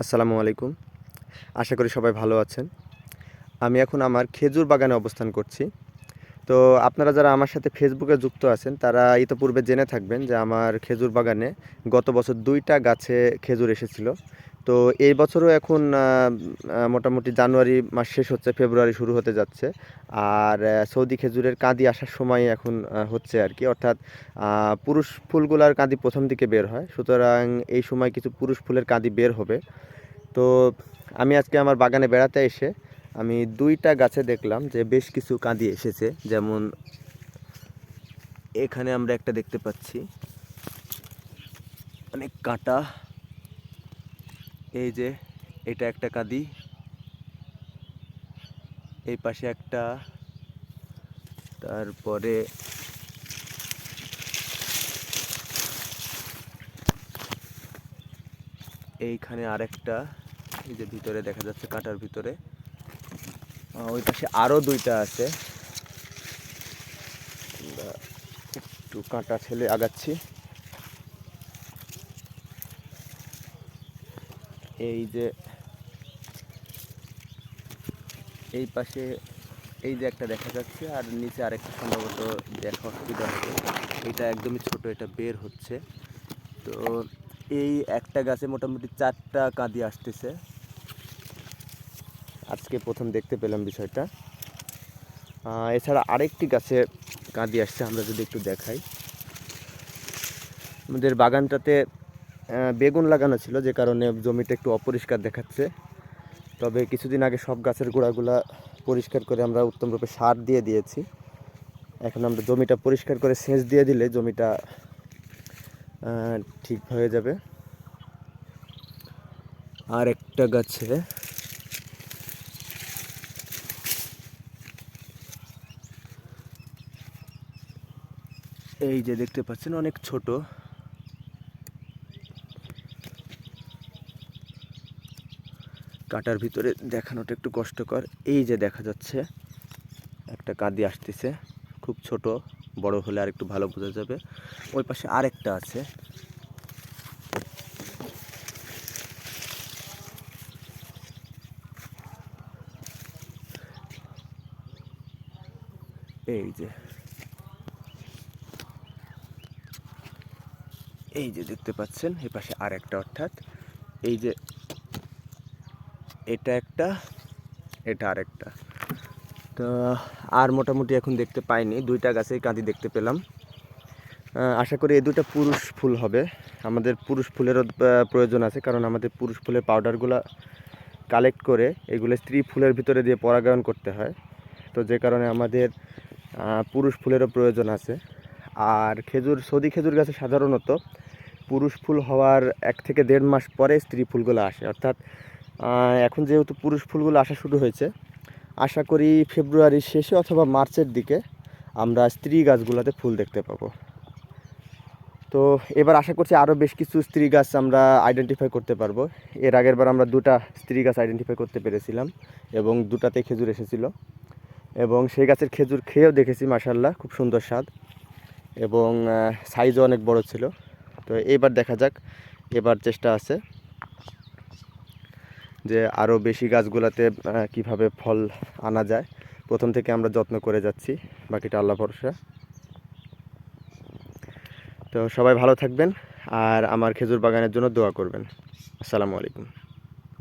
আসসালামু আলাইকুম। আশা করি সবাই ভালো আছেন। আমি এখন আমার খেজুর বাগানে অবস্থান করছি। তো আপনারা যারা আমার সাথে ফেসবুকে যুক্ত আছেন, তারা ইতোপূর্বে জেনে থাকবেন যে আমার খেজুর বাগানে গত বছর দুইটা গাছে খেজুর এসেছিল। তো এই বছরও এখন মোটামুটি জানুয়ারি মাস শেষ হচ্ছে, ফেব্রুয়ারি শুরু হতে যাচ্ছে। আর সৌদি খেজুরের কাঁদি আসার সময় এখন হচ্ছে আর কি। অর্থাৎ পুরুষ ফুলগুলার কাঁদি প্রথম দিকে বের হয়, সুতরাং এই সময় কিছু পুরুষ ফুলের কাঁদি বের হবে। তো আমি আজকে আমার বাগানে বেড়াতে এসে আমি দুইটা গাছে দেখলাম যে বেশ কিছু কাঁদি এসেছে। যেমন এখানে আমরা একটা দেখতে পাচ্ছি। অনেক কাঁটা। এই যে, এটা একটা কাঁদি। এই পাশে একটা। তারপরে এইখানে আরেকটা। এই যে ভিতরে দেখা যাচ্ছে কাঁটার ভিতরে। ওই পাশে আরও দুইটা আছে। একটু কাঁটা ছেলে আগাচ্ছি। এই যে, এই পাশে, এই যে একটা দেখা যাচ্ছে, আর নিচে আরেকটা সম্ভবত দেখা অসুবিধা হবে এটা একদমই ছোট, এটা বের হচ্ছে। তো এই একটা গাছে মোটামুটি চারটা কাঁদি আসতেছে। আজকে প্রথম দেখতে পেলাম বিষয়টা। এছাড়া আরেকটি গাছে কাঁদি আসছে, আমরা যদি একটু দেখাই। আমাদের বাগানটাতে বেগুন লাগানো ছিল, যে কারণে জমিটা একটু অপরিষ্কার দেখাচ্ছে। তবে কিছুদিন আগে সব গাছের গোড়াগুলা পরিষ্কার করে আমরা উত্তমরূপে সার দিয়ে দিয়েছি। এখন আমরা জমিটা পরিষ্কার করে সেচ দিয়ে দিলে জমিটা ঠিক হয়ে যাবে। আর একটা গাছে এই যে দেখতে পাচ্ছেন, অনেক ছোট। কাটার ভিতরে দেখানোটা একটু কষ্টকর। এই যে দেখা যাচ্ছে, একটা কাঁদি আসতেছে, খুব ছোট, বড় হলে আর একটু ভালো বোঝা যাবে। ওই পাশে আরেকটা আছে। এই যে। এই যে দেখতে পাচ্ছেন এই পাশে আর একটা অর্থাৎ এই যে এটা একটা, এটা আরেকটা। তো আর মোটামুটি এখন দেখতে পাইনি, দুইটা গাছেই কাঁদি দেখতে পেলাম। আশা করি এই দুটো পুরুষ ফুল হবে। আমাদের পুরুষ ফুলেরও প্রয়োজন আছে, কারণ আমাদের পুরুষ ফুলের পাউডারগুলো কালেক্ট করে এগুলো স্ত্রী ফুলের ভিতরে দিয়ে পরাগায়ন করতে হয়। তো যে কারণে আমাদের পুরুষ ফুলেরও প্রয়োজন আছে। আর খেজুর, সৌদি খেজুর গাছে সাধারণত পুরুষ ফুল হওয়ার এক থেকে দেড় মাস পরে স্ত্রী ফুলগুলো আসে। অর্থাৎ এখন যেহেতু পুরুষ ফুলগুলো আসা শুরু হয়েছে, আশা করি ফেব্রুয়ারির শেষে অথবা মার্চের দিকে আমরা স্ত্রী গাছগুলোতে ফুল দেখতে পাবো। তো এবার আশা করছি আরও বেশ কিছু স্ত্রী গাছ আমরা আইডেন্টিফাই করতে পারব। এর আগের বার আমরা দুটা স্ত্রী গাছ আইডেন্টিফাই করতে পেরেছিলাম এবং দুটাতে খেজুর এসেছিল এবং সেই গাছের খেজুর খেয়েও দেখেছি মাসাল্লাহ খুব সুন্দর স্বাদ এবং সাইজও অনেক বড় ছিল। তো এবার দেখা যাক, এবার চেষ্টা আছে। যে আরও বেশি গাছগুলোতে কীভাবে ফল আনা যায়। প্রথম থেকে আমরা যত্ন করে যাচ্ছি। বাকিটা আল্লাহ ভরসা। তো সবাই ভালো থাকবেন, আর আমার খেজুর বাগানের জন্য দোয়া করবেন। আসসালামু আলাইকুম।